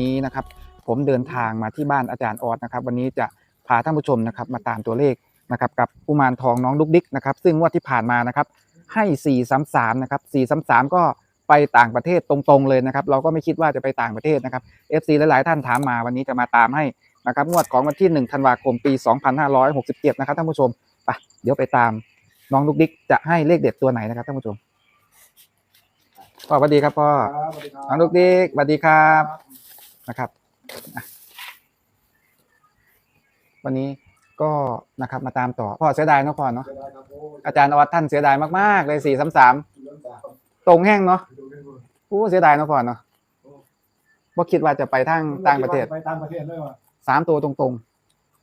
นี้นะครับ ผมเดินทางมาที่บ้านอาจารย์ออสนะครับ วันนี้จะพาท่านผู้ชมนะครับ มาตามตัวเลขนะครับ กับกุมารทองน้องดุกดิกนะครับ ซึ่งงวดที่ผ่านมานะครับ ให้433นะครับ433 ก็ไปต่างประเทศตรงๆเลยนะครับ เราก็ไม่คิดว่าจะไปต่างประเทศนะครับ FC หลายๆท่านถามมาวันนี้จะมาตามให้นะครับงวดของวันที่ 1 ธันวาคมปี 2567 นะครับท่านผู้ชมไปเดี๋ยวไปตามน้องดุกดิกจะให้เลขเด็ดตัวไหนนะครับท่านผู้ชมพ่อสวัสดีครับพ่อครับสวัสดีครับน้องดุกดิกสวัสดีครับ นะครับอะวันนี้ก็นะครับมาตามต่อพ่อเสียดายเนาะพ่อเนาะเสียดายครับโอ้ยอาจารย์ออสท่านเสียดายมากๆเลย433เรื่องสาวตรงแห้งเนาะดูเรื่องมือผู้เสียดายเนาะพ่อเนาะบ่คิดว่าจะไปทางต่างประเทศไปต่างประเทศเลยว่ะสามตัวตรง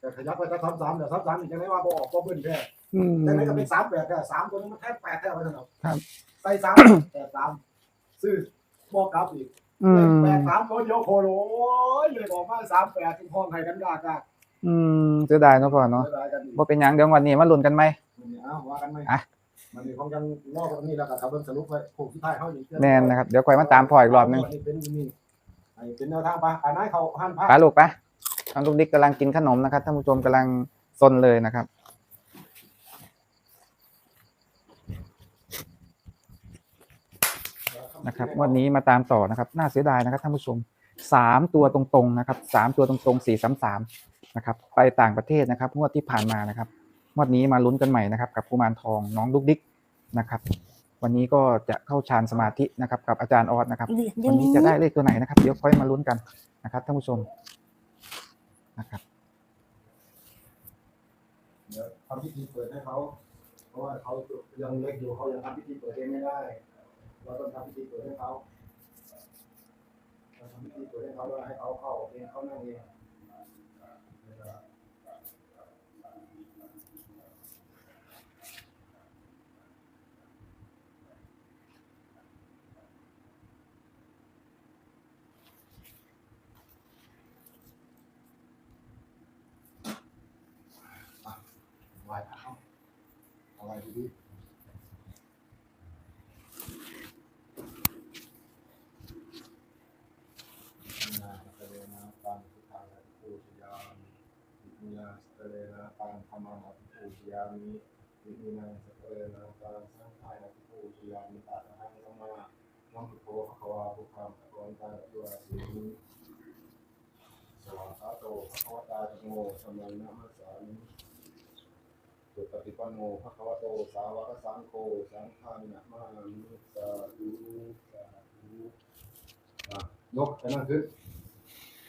แต่ขยับไปจะทำสามเดี๋ยวทำสามอีกยังไงว่าบออกก็เบิ้ลแค่ๆอืมแต่ไหนก็เป็นสามแปดแค่สามตัวนี้มันแทบแปดแทบไปเถอะครับใส่สามแปดสามซื้อบอกกลับอีก อืมแปดสามตัวเดียวโคโลโอ้ยเลยออกมาสามแปดที่พ้องไทยกันยากอะอืมเสียดายเนาะพ่อเนาะเสียดายกันอีกบ่เป็นหยังเดี๋ยววันนี้มาลุ้นกันไหมนี่เอาว่ากันไหมอะมันมีของยังรอบตรงนี้แล้วก็ทำเบิ้ลสรุปไว้โค้งสุดท้ายเขาอีกแน่นนะครับ เดี๋ยวคอยมาตามพ่ออีกรอบหนึงเป็นนี่ไอ้เป็นแนวทางไปอ่านให้เขาหันผ้าปาลูกปะน้องลูกดิ๊กกำลังกินขนมนะครับท่านผู้ชมกำลังซนเลยนะครับ นะครับวันนี้มาตามต่อนะครับ น่าเสียดายนะครับท่านผู้ชมสามตัวตรงๆนะครับสามตัวตรงๆสี่สามสามนะครับ ไปต่างประเทศนะครับงวดที่ผ่านมานะครับงวดนี้มาลุ้นกันใหม่นะครับ กับกุมารทองน้องลูกดิ๊กนะครับ วันนี้ก็จะเข้าฌานสมาธินะครับ กับอาจารย์ออสนะครับ วันนี้จะได้เลขตัวไหนนะครับ เดี๋ยวค่อยมาลุ้นกันนะครับท่านผู้ชมนะครับเดี๋ยวทำพิธีเปิดให้เขาเพราะว่าเขายังเล็กอยู่เขายังทำพิธีเปิดเองไม่ได้ เราต้องทำพิธีเปิดให้เขาเราทำพิธีเปิดให้เขาแล้วให้เขาเข้าเองเขานั่งเองไหว้พระเอาเอาไว้ดีๆ นาสเตเลนะปังสุทางปูชยามิวิญญาสเตเลนะ มหังอภิปูชยามิวิญญาณสเตเลนะปังสังฆายอภิปูชยามิตาหังสัมมานัมพุทโธภควาภุคัมภะวันตังตัวสีสวากขาโตภควตาธโมสมัยนะมัสสามิสุปฏิปันโนภควโตสาวกสังโฆสังฆานะมามิสาธุสาธุยกไปนั่งขึ้น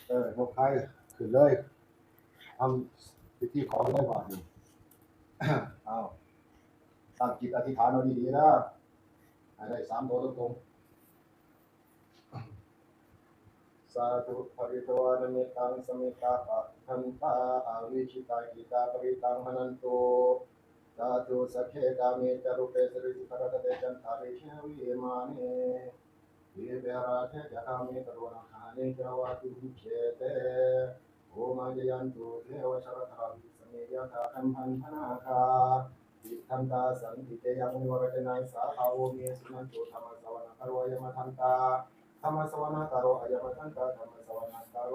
เออยกไทยขึ้นเลยทำ พิธีขอเลยบาทนี่อ้าวตั้งจิตอธิษฐานเอาดีๆนะให้ได้สามตัวตรงๆสาธุปริตวานเมตังสมิตาปะทันตาอาวิชิตากิตาปริตังหนันโตสาธุสัพเพกามิจารุเปสริสุขรตเตจันทาริเชวิมาเน โอมายันตุเทวชรธาวิสเมยธาคันหันธนาคาอิทันตาสังติเตยังนิวรจนัยสาขาโอเมสุนันตุธรรมสวนาคารวยมาทันตาธรรมสวนาคารอยมาทันตาธรรมสวนาคาร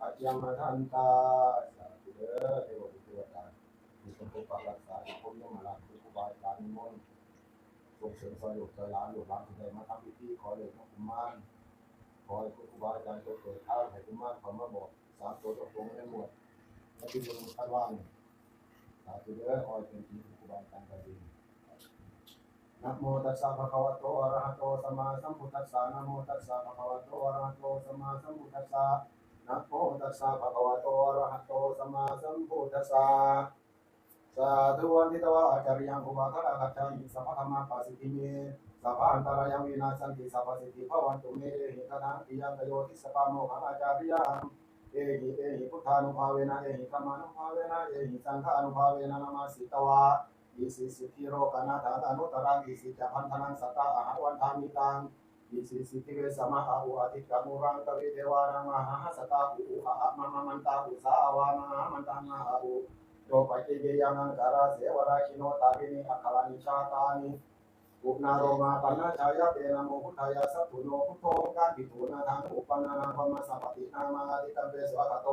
อัจยมาทันตาสาธุเด้อเทวดาเทวดามีคนปกปักรักษาคมยมราชคือครูบาอาจารย์นิมนต์ส่งเสริมสยบใจร้านหลุดร้านใดมาทำพิธีขอเลยพระคุมานขอให้ครูบาอาจารย์เปิดทางให้คุมานขอมาบอก ตัวตกลงให้หมดและที่ลงคาดว่าเนี่ยสาธุเด้อขอให้เป็นจริงครูบาอาจารย์ก็ดีนะโมตัสสะภะคะวะโตอะระหะโตสัมมาสัมพุทธัสสะนะโมตัสสะภะคะวะโตอะระหะโตสัมมาสัมพุทธัสสะนะโมตัสสะภะคะวะโตอะระหะโตสัมมาสัมพุทธัสสะสาธุวันทิตวะอาจาริยังภุวะคะระกัจจามิสัพพะธรรมะปัสสิทธิเมสัพพะอันตรายังวินาสันติสัพพะสิทธิภวันตุเมเอหิคณะปิยังกโยติสปาโมหะอาจาริยัง เอหิเอหิพุทธานุภาเวนะเอหิธัมมานุภาเวนะเอหิสังฆานุภาเวนะนามาสิตวะอิสิสิทิโรกนาถาตานุตรังอิสิจะพันธนังสัตตาอาหวันทามิตังอิสิสิทิเวสมะอาหุอาทิกามุรังตวิเทวานังมหาสตาอุหะมะมะมันตาอุสาวามหามันตังหาอุโตปะเจเยยังอังคาราเสวราชิโนตาวินิอัคคารานิชาตานิ อุปนารมาปันนาชายะเตนะโมพุทธายะสัพพุโนพุทโธการปิถุนาทางอุปนานาพมาสัพตินามาติตัมเปสวะคโต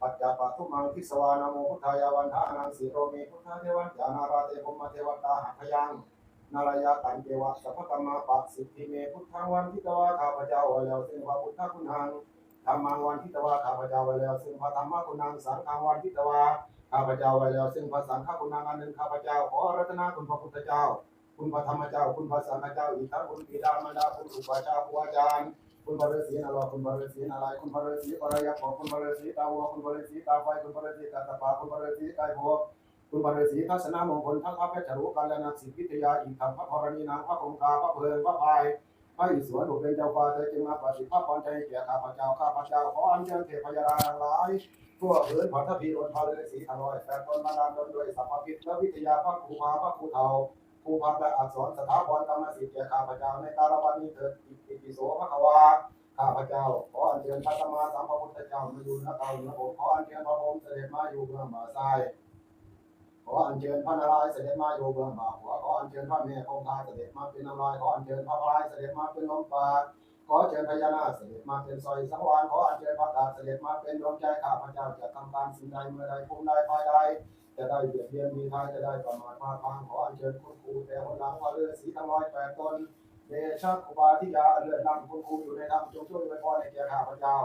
ปัจจาปทุมังทิสวานโมพุทธายาวันทานังสีโรมีพุทธเทวันจานาราเตภมเทวตาหัพยังนารายาตันเทวะสัพพตมาปัสสิทิเมพุทธังวันทิตวาข้าพเจ้าไว้แล้วซึ่งพระพุทธคุณังธรรมังวันทิตวาข้าพเจ้าไว้แล้วซึ่งพระธรรมคุณังสังฆังวันทิตวาข้าพเจ้าไว้แล้วซึ่งพระสังฆคุณังอันหนึ่งข้าพเจ้าขอรัตนาคุณพระพุทธเจ้า คุณพระธรรมเจ้า คุณพระสังฆเจ้าอีทั้งคุณบิดามารดาคุณอุปชฌาย์ครูอาจารย์คุณพระฤาษีนารอคุณพระฤาษีนาลายคุณพระฤาษีปรายภพคุณพระฤาษีตาวัวคุณพระฤาษีตาไฟคุณพระฤาษีกัตตปาคุณพระฤาษีไตรภพคุณพระฤาษีทัศนมงคลทั้งพระเพชรรู้กันแลนักศิษย์วิทยาอีทั้งพระธรณีนางพระคงคาพระเพลิงพระพายพระอิศวรอุเป็นเจ้าฟ้าเธอจึงมาประสิทธิ์พระพรใจแก่ข้าพเจ้าข้าพเจ้าขออัญเชิญเทพยาทั้งหลายทั่วเผืนพันธพีอนพระฤาษีทั้งร้อยแปดตนมาดานดนด้วยสัพพิษและวิทยาพระครูพาพระครูเทา ผู้พักและอักษรสถาพรกรรมสิทธิ์แก่ข้าพเจ้าในการวันนี้เถิดอิติปิโสภควาข้าพเจ้าขออัญเชิญพระสัมมสัมพุทธเจ้ามาอยู่ณเตาณผมขออัญเชิญพระพรหมเสด็จมาอยู่เบื้องบ่าซ้ายขออัญเชิญพระนารายณ์เสด็จมาอยู่เบื้องบ่าขวขออัญเชิญพระแม่คงคาเสด็จมาเป็นน้ำลายขออัญเชิญพระพายเสด็จมาเป็นลมปราณขอเชิญพญานาคเสด็จมาเป็นซอยสังวานขออัญเชิญพระกาศเสด็จมาเป็นดวงใจข้าพเจ้าจะทำการสิ่งใดเมื่อใดภูมิใดภายใด จะได้เบียดเบียนมีทางจะได้ประมาทมาทางขออัญเชิญคุณครูแต่คนหลังพระฤาษีทั้งร้อยแปดตนเดชะครูบาธิยาเลือดนำคุณครูอยู่ในธรรมจงช่วยไว้พรในแก่ข้าพเจ้า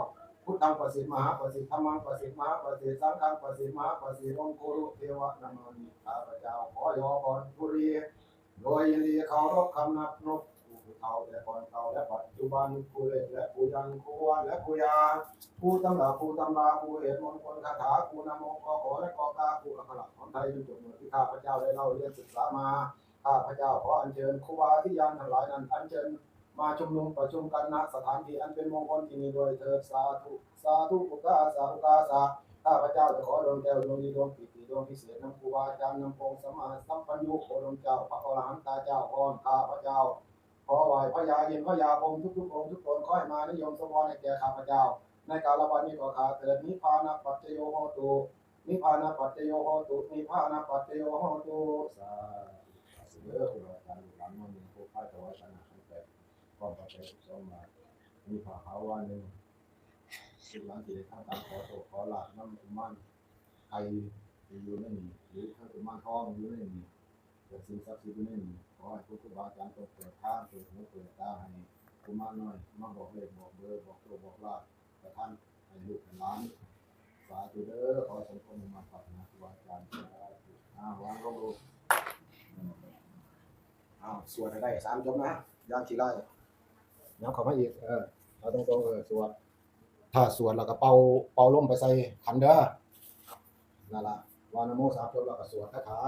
พุทธังประสิทธิ์มหาประสิทธิ์ธรรมังประสิทธิ์มหาประสิทธิ์สังฆังประสิทธิ์มหาประสิทธิ์องค์กุรุเทวะนามานิข้าพเจ้าขอยอพรบุรีโดยยินดีเคารพคำนับนก เฒ่าแต่ก่อนเก่าและปัจจุบันผู้เล่นและผู้ยังผู้วานและผู้ยาผู้ตำราผู้ตำราผู้เหตุมงคลคาถาผู้นำองค์กขอและกอกาผู้อักขระของไทยจนจบหมดที่ข้าพเจ้าได้เล่าเรียนศึกษามาข้าพเจ้าขออัญเชิญครูบาที่ยานทั้งหลายนั้นอัญเชิญมาชุมนุมประชุมกันณสถานที่อันเป็นมงคลที่นี้โดยเถิดสาธุสาธุปุกาสาธุกาสาข้าพเจ้าจะขอดวงแก้วดวงดีดวงปิติดวงพิเศษนำครูบาอาจารย์นำพงสมมาสัมปัญญุโคดวงเจ้าพระอรหันตาเจ้าพรข้าพเจ้า ขอไหวพระยาเย็นพระยาพงทุกๆองทุกตนขอให้มานิยมสวรรค์ในแก่ข้าพเจ้า ในกาลวันนี้ก็ขาเถิดนิพพานะปัจจโยโหตุนิพพานะปัจจโยโหตุนิพพานะปัจจโยโหตุสาธุเด้อครูบาอาจารหลานมันมีผู้พ่ายถวายสนาให้แต่ความปัจจัยสมมามีผ้าขาวว่าหนึ่งสิบล้านที่ได้ทำการขอโศกขอหลาบน้ำอุมันใครอยู่ในนี้หรือถ้าอุมันท้องอยู่ในนี้แต่สิ่งศักดิ์สิทธิ์อยู่ในนี้ข อให้ผู้ครูบาอาจารย์เปิดทางเปิดหูเปิดตาให้กุมารน้อยมาบอกเลขบอกเบอร์บอกโชคบอกลาแต่ท่านให้ลูกให้หลานสาธุเด้อขอสมควรมาปรารถนาครูบาอาจารย์สาธุอ่าวางลงลูกอ้าวสวดให้ได้สามจบนะย่างทีไรย้ำข้ามาอีกเออเราต้องต้องเออสวดถ้าสวดแล้วก็เป่าเป่าลมไปใส่ขันเด้อนั่นละวานโมสามจบแล้วก็สวดคาถา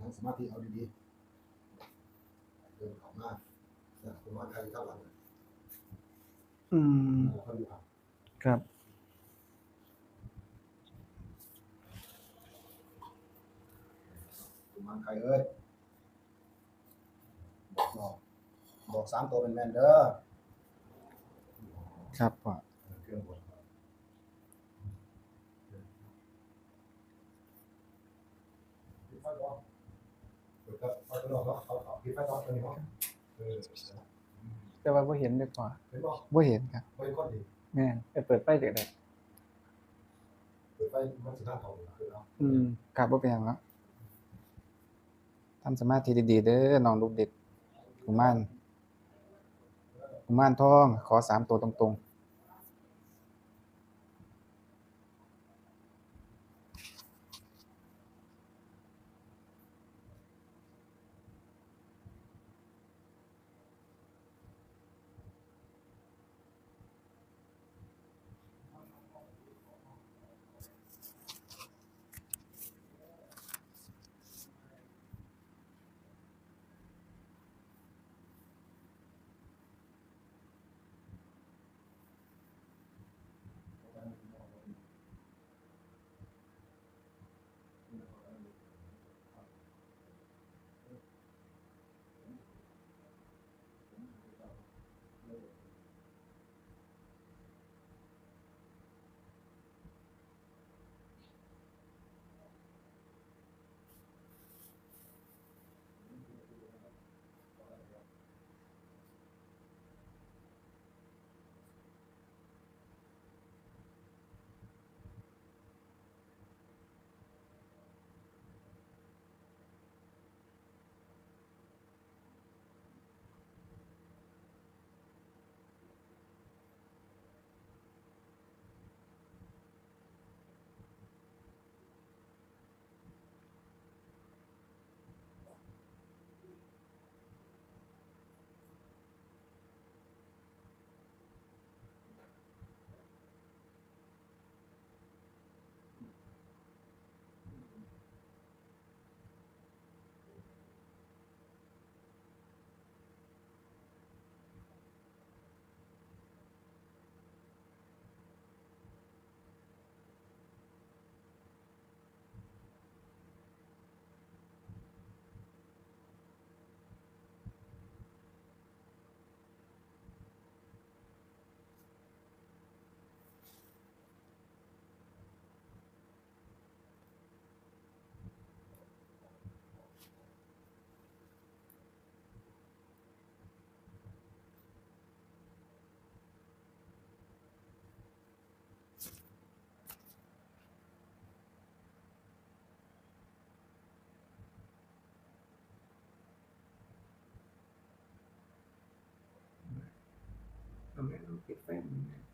นั่ง สมาธิเอาดีๆเดินเข้ามาเนี่ยคุณว่าใครเข้าหลังอืมเขาอยู่ครับครับคุณมันใครเอ้ยบอกบอกบอกสามตัวเป็นแมนเด้อครับพ่อเครื่องบดปิดไฟก่อน เปิดไฟไฟข้างนอกเนาะเอาเอาปิดไฟก่อนตัวนี้เนาะเออแต่ว่าบ่เห็นเลยพ่อเห็นบ่บ่เห็นครับไม่ก้อนดีแม่นไปเปิดไฟเด็กได้เปิดไฟมันสิหน้าเขาคือเอาอืมครับบ่เป็นหยังเนาะทำสมาธิดีๆเด้อน้องลูกเด็กกุมารกุมารทองขอสามตัวตรงๆ เราไ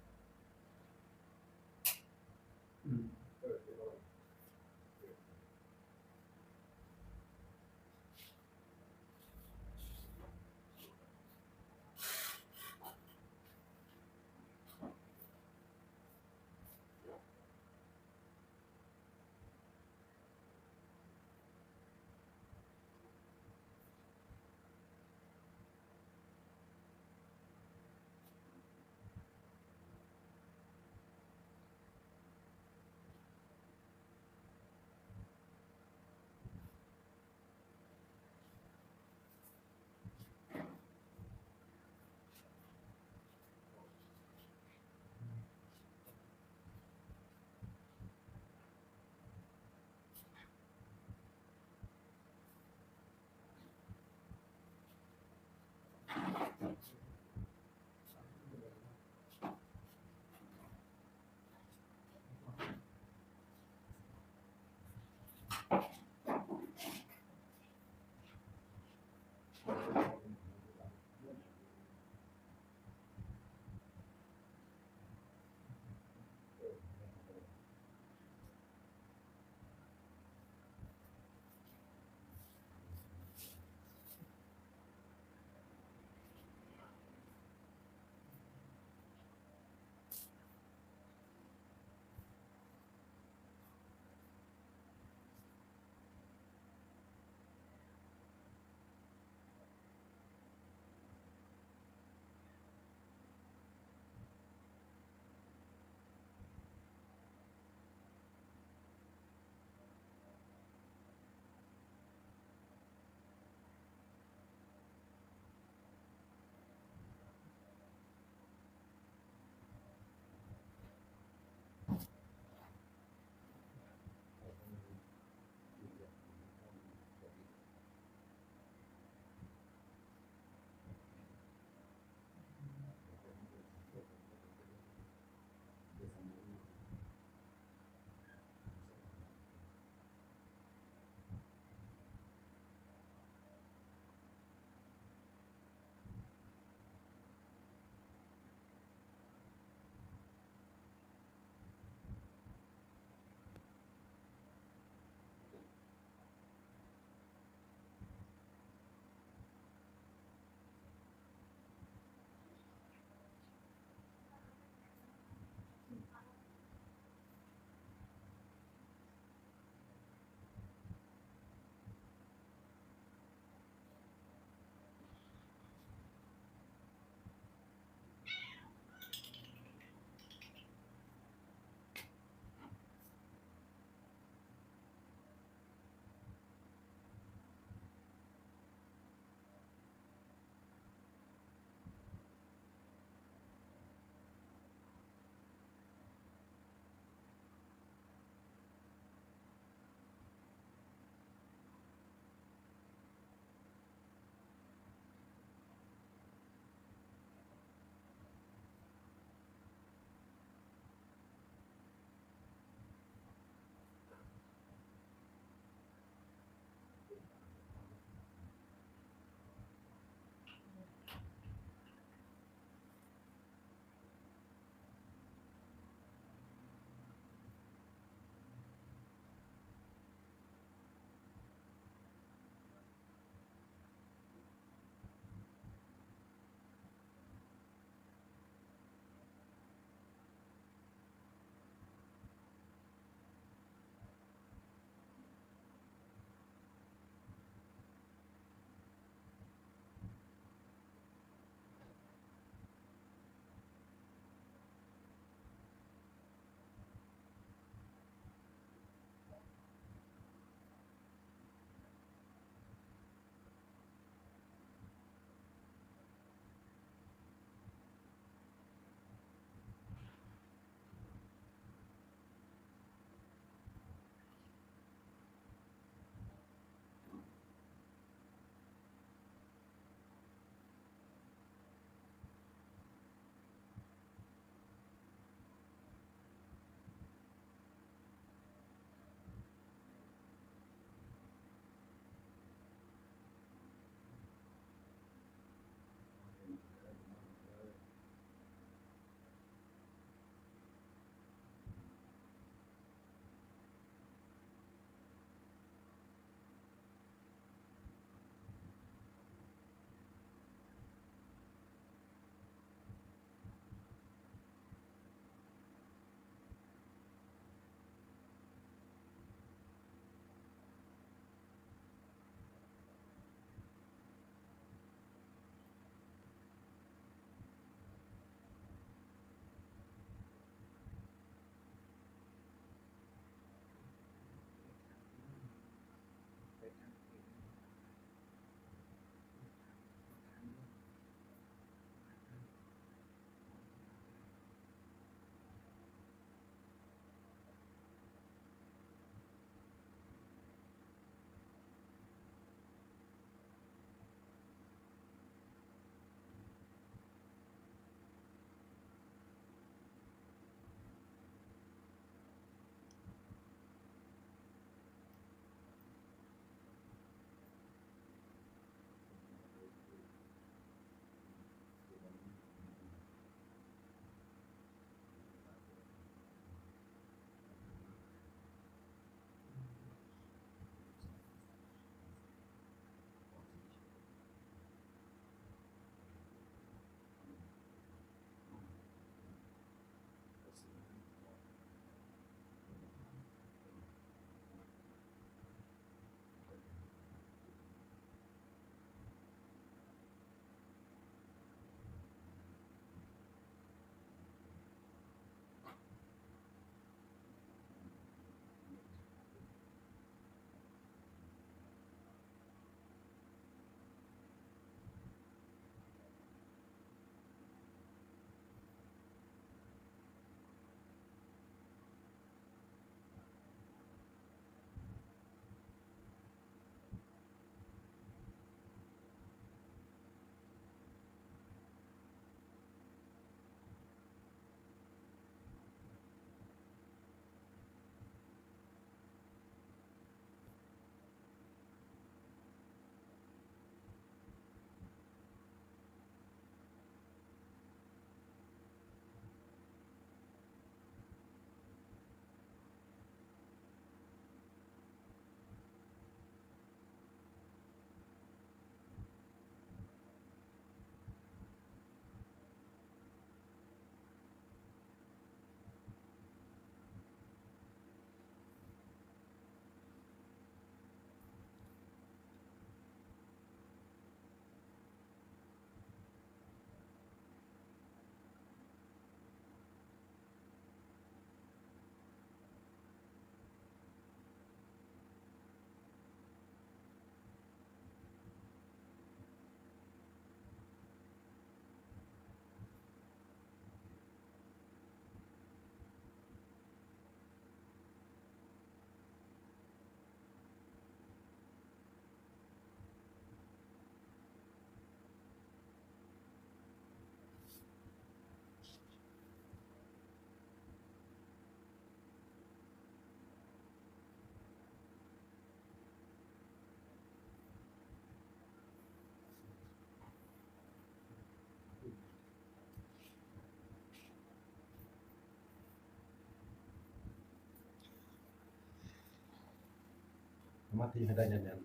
มาธิให้ได้แน่นๆ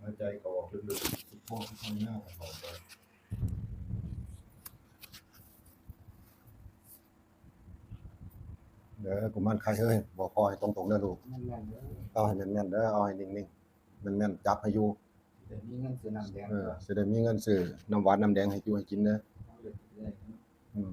หายใจก็ออกลึกๆสุดโค้งข้างหน้าออกไปเด้อกุมารใครเฮ้ยบอกพ่อให้ตรงๆเด้อลูกมันแม่นเด้อเอาให้แม่นๆเด้อเอาให้นิ่งๆ แม่นๆจับให้อยู่เดี๋ยวนี้เงินซื้อน้ำแดงเออสิได้มีเงินซื้อน้ำหวานน้ำแดงให้อยู่ให้กินเด้อเอาเลยเรื่อยๆอืม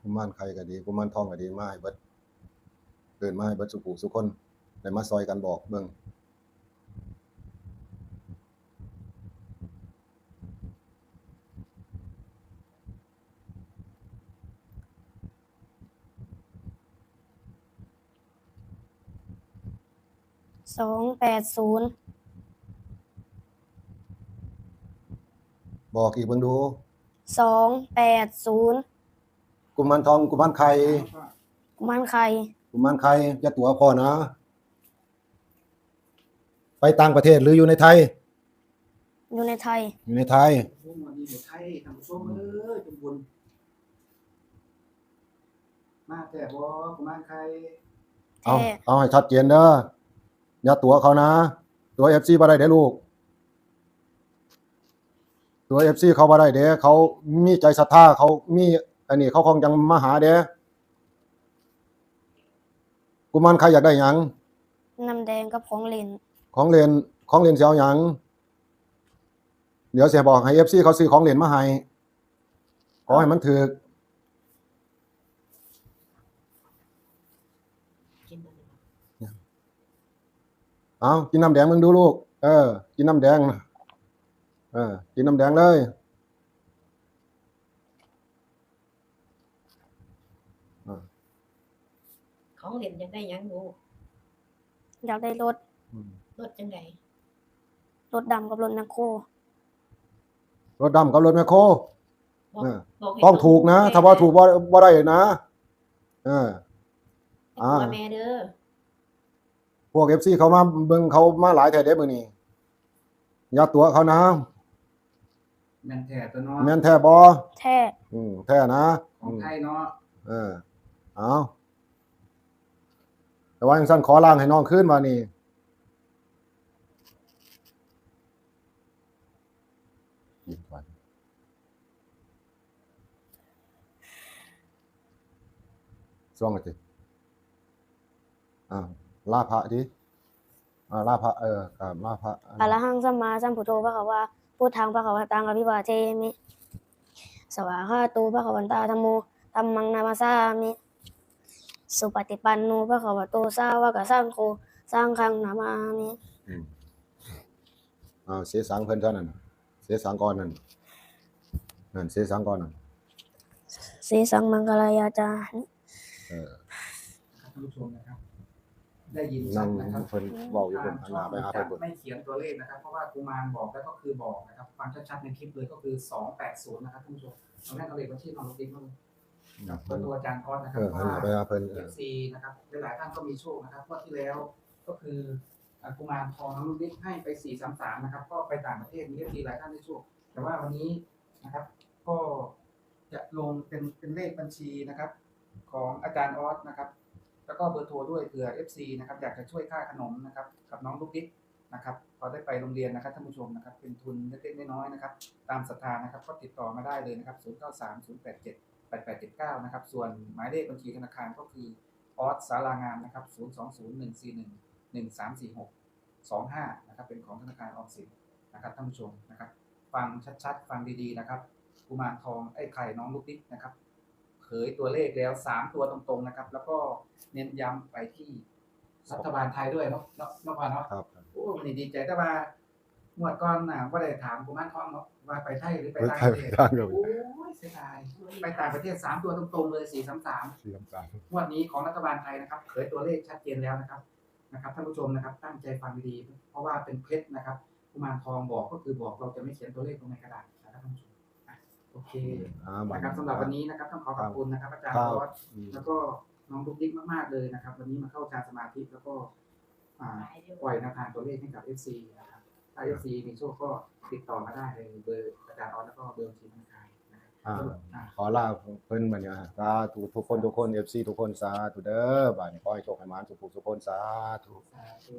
กุมารใครก็ดีกุมารทองก็ดีมาให้เบิด เกินมาให้เบิดสุขุสุคนได้มาซอยกันบอกเบิ่งสองแปดศูนย์บอกอีกเบิ่งดู สองแปดศูนย์กุมารทองกุมารไข่ กุมารไข่ กุมารไข่อย่าตัวพ่อนะ ไปต่างประเทศหรืออยู่ในไทย อยู่ในไทย อยู่ในไทยโอ้วันนี้อยู่ไทยท่านผู้ชมเอ้ยเป็นบุญมาแต่บ่กุมารใครเอาแท้เอาให้ชัดเจนเด้ออย่าตัวเขานะ ตัว FC บ่ได้เด้อลูก ตัว FC เขาบ่ได้เด้เขามีใจศรัทธาเขามีอันนี้เขาคงจังมาหาเด้ กุมารใครอยากได้หยังน้ำแดงกับของเล่นของเล่นของเล่นสิเอาหยังเดี๋ยวเสียบอกให้ FC เขาซื้อของเล่นมาให้ขอให้มันถูกเอากินน้ำแดงมึงดูลูก เออ กินน้ำแดงนะเออ กินน้ำแดงเลย ของเล่นยังได้หยังหนูอยากได้รถรถจังไดรถดำกับรถแมคโครรถดำกับรถแมคโครบอกเออบอกให้ต้องถูกนะ ถ้าว่าถูกบ่บ่ได้นะเออ ให้ตัวอ่า แม่เด้อพวก FC เขามาเบิ่งเขามาหลายแท้เด้มื้อนี้อย่าตัวเขานะ แม่นแท้ตัวเนาะแม่นแท้บ่แท้ อืมแท้นะของอืมไทยเนาะเออเอา แต่ว่าจังซั่นขอล้างให้น้องคืนมานี่ยิบวันช่วงอะไรอ่าลาพระดิอ่าลาพระเออครับลาพระอะระหังสัมมาสัมพุทโธพระคะวาพูดทางพระคะวตังอภิวาเทมิสวาคาโตูพระคะวันตาธรรมโมธรรมังนามาสามิ สุปฏิปันโนพระคะวะโตสาวกสังโฆสร้างคังนามามิอืมอ่าเสียสังเพิ่นเท่านั้นเสียสังก่อนนั่นนั่นเสียสังก่อนนั่นสีสังมังคลายาจาเออท่านผู้ชมนะครับ ได้ยินชันั่ดงนะครับเพิ่นเว้าอยู่เพิ่นหันหน้าไปหาจะเพิ่นเบิ่งไม่เขียนตัวเลขนะครับ เพราะว่ากุมารบอกแล้วก็คือบอกนะครับฟังชัดๆในคลิปเลยก็คือ280นะครับท่านผู้ชมตอนแรกเอาเลขบัญชีของลูกดิ๊กมาเลย กับเบอร์ตัวอาจารย์ออสนะครัเอบอหันหน้าไปหาเพิ่นเอเออฟซีนะครับหลายๆท่านก็มีโชคนะครับงวดที่แล้วก็คืออ่ากุมารทองน้องลูกดิ๊กให้ไป433นะครับ ก็ไปต่างประเทศมีเอฟซีหลายท่านได้โชคแต่ว่าวันนี้นะครับ ก็จะลงเป็นเป็นเลขบัญชีนะครับ ของอาจารย์ออสนะครับ แล้วก็เบอร์โทรด้วยเผื่อ FC นะครับอยากจะช่วยค่าขนมนะครับกับน้องลูกดิ๊กนะครับพอได้ไปโรงเรียนนะครับท่านผู้ชมนะครับเป็นทุนเล็กๆน้อยๆนะครับ ตามศรัทธานะครับก็ติดต่อมาได้เลยนะครับ 0 9 3 0 8 7 8 8 7 9 นะครับ ส่วนหมายเลขบัญชีธนาคารก็คือออสสารางานนะครับ 0 2 0 1 4 1 1 3 4 6 2 5 นะครับ เป็นของธนาคารออมสินนะครับท่านผู้ชมนะครับ ฟังชัดๆ ฟังดีๆนะครับกุมารทองไอ้ไข่น้องลูกดิ๊กนะครับเผยตัวเลขแล้วสามตัวตรงๆนะครับ แล้วก็เน้นย้ำไปที่รัฐบาลไทยด้วยเนาะเนาะเนาะพาเนาะครับ โอ้มันนี่ดีใจแต่ว่า งวดก่อนน่ะว่าได้ถามกุมารทองเนาะว่าไปไทยหรือไปไปต่างทาปงระเทศทางกับโอ้ยเสียดายไปต่างประเทศสามตัวตรงๆเลยสี่สามสามสี่สามสามงวดนี้ของรัฐบาลไทยนะครับเผยตัวเลขชัดเจนแล้วนะครับนะครับท่านผู้ชมนะครับ ตั้งใจฟังดีๆเพราะว่าเป็นเพชรนะครับกุมารทองบอกก็คือบอกเราจะไม่เขียนตัวเลขลงในกระดาษนะครับท่านผู้ชมอะโอเคอ่าบัดนะครับสำหรับวันนี้นะครับต้องขอขอบคุณนะครับ อาจารย์ครับรอดแล้วก็น้องดุ๊กดิ๊กมากๆเลยนะครับ วันนี้มาเข้าฌานสมาธิแล้วก็อ่าปล่อยแนวทางตัวเลขให้กับ FC นะครับ เอฟซีมีโชคก็ติดต่อมาได้เลยเบอร์อาจารย์ออสแล้วก็เบอร์ทีมงานนะครับอ่าขอลาเพิ่นบัดเนี่ยสาธุทุกคนทุกคนเอฟซีทุกคนสาธุเด้อบัดนี้ขอให้โชคให้มานสุขสุขคนสาธุสาธุ